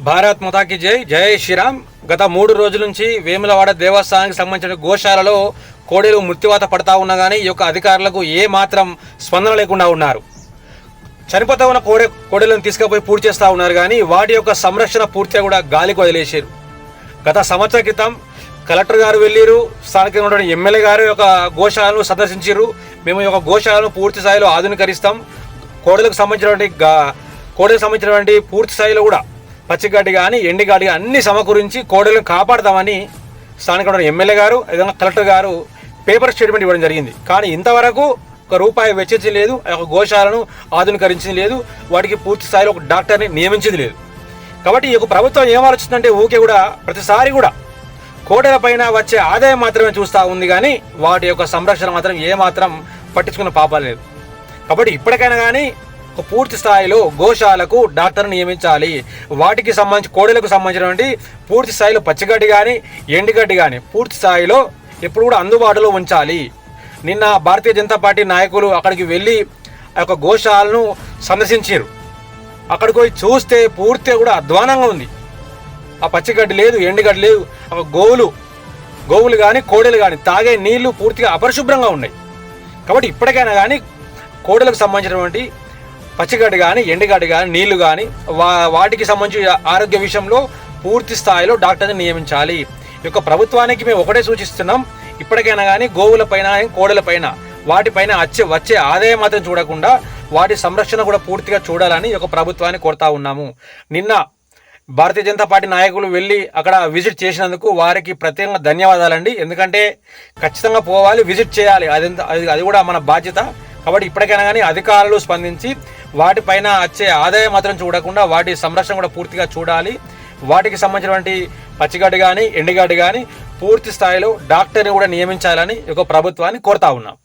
భారత్ మతాకి జై జై శ్రీరామ్. గత మూడు రోజుల నుంచి వేములవాడ దేవస్థానానికి సంబంధించిన గోశాలలో కోడీలు మృత్యువాత పడతా ఉన్నా కానీ ఈ యొక్క అధికారులకు ఏ మాత్రం స్పందన లేకుండా ఉన్నారు. చనిపోతా ఉన్న కోడె కోడెలను తీసుకుపోయి పూర్తి చేస్తూ ఉన్నారు కానీ వాటి యొక్క సంరక్షణ పూర్తిగా కూడా గాలికి వదిలేశారు. గత సంవత్సర క్రితం కలెక్టర్ గారు వెళ్ళారు స్థానికంగా ఉన్నటువంటి ఎమ్మెల్యే గారు యొక్క గోశాలను సందర్శించారు మేము యొక్క గోశాలను పూర్తి స్థాయిలో ఆధునీకరిస్తాం. కోడలకు సంబంధించినటువంటి గా- కోడలకు సంబంధించినటువంటి పూర్తి స్థాయిలో కూడా పచ్చిగడ్డి కానీ ఎండిగడ్డి కానీ అన్ని సమకూరించి కోడలను కాపాడదామని స్థానిక ఎమ్మెల్యే గారు విధంగా కలెక్టర్ గారు పేపర్ స్టేట్మెంట్ ఇవ్వడం జరిగింది. కానీ ఇంతవరకు ఒక రూపాయి వెచ్చించి లేదు ఆ యొక్క గోశాలను ఆధునీకరించింది లేదు వాటికి పూర్తి స్థాయిలో ఒక డాక్టర్ని నియమించింది లేదు. కాబట్టి ఈ యొక్క ప్రభుత్వం ఏం ఆలోచిస్తుందంటే ఊకే కూడా ప్రతిసారి కూడా కోడలపైన వచ్చే ఆదాయం మాత్రమే చూస్తూ ఉంది కానీ వాటి యొక్క సంరక్షణ మాత్రం ఏమాత్రం పట్టించుకున్న పాపాలు లేదు. కాబట్టి ఇప్పటికైనా కానీ పూర్తి స్థాయిలో గోశాలకు డాక్టర్ నియమించాలి. వాటికి సంబంధించి కోడలకు సంబంధించినటువంటి పూర్తి స్థాయిలో పచ్చిగడ్డి కానీ ఎండుగడ్డి కానీ పూర్తి స్థాయిలో ఎప్పుడు కూడా అందుబాటులో ఉంచాలి. నిన్న భారతీయ జనతా పార్టీ నాయకులు అక్కడికి వెళ్ళి ఆ యొక్క గోశాలను సందర్శించారు. అక్కడికి పోయి చూస్తే పూర్తిగా కూడా అధ్వానంగా ఉంది. ఆ పచ్చిగడ్డి లేదు ఎండుగడ్డి లేదు ఒక గోవులు గోవులు కానీ కోడలు కానీ తాగే నీళ్ళు పూర్తిగా అపరిశుభ్రంగా ఉన్నాయి. కాబట్టి ఇప్పటికైనా కానీ కోడలకు సంబంధించినటువంటి పచ్చిగడ్డి కానీ ఎండుగడ్డి కానీ నీళ్ళు కానీ వా వాటికి సంబంధించి ఆరోగ్య విషయంలో పూర్తి స్థాయిలో డాక్టర్ని నియమించాలి. ఈ యొక్క ప్రభుత్వానికి మేము ఒకటే సూచిస్తున్నాం. ఇప్పటికైనా కానీ గోవులపైన కోడలపైన వాటిపైన వచ్చే వచ్చే ఆదాయం మాత్రం చూడకుండా వాటి సంరక్షణ కూడా పూర్తిగా చూడాలని ఒక ప్రభుత్వాన్ని కోరుతా ఉన్నాము. నిన్న భారతీయ జనతా పార్టీ నాయకులు వెళ్ళి అక్కడ విజిట్ చేసినందుకు వారికి ప్రత్యేకంగా ధన్యవాదాలండి. ఎందుకంటే ఖచ్చితంగా పోవాలి విజిట్ చేయాలి. అది అది కూడా మన బాధ్యత. కాబట్టి ఇప్పటికైనా కానీ అధికారులు స్పందించి వాటిపైన వచ్చే ఆదాయం మాత్రం చూడకుండా వాటి సంరక్షణ కూడా పూర్తిగా చూడాలి. వాటికి సంబంధించినటువంటి పచ్చిగడ్డి కానీ ఎండుగడ్డి కానీ పూర్తి స్థాయిలో డాక్టర్ని కూడా నియమించాలని ఒక ప్రభుత్వాన్ని కోరుతా ఉన్నాం.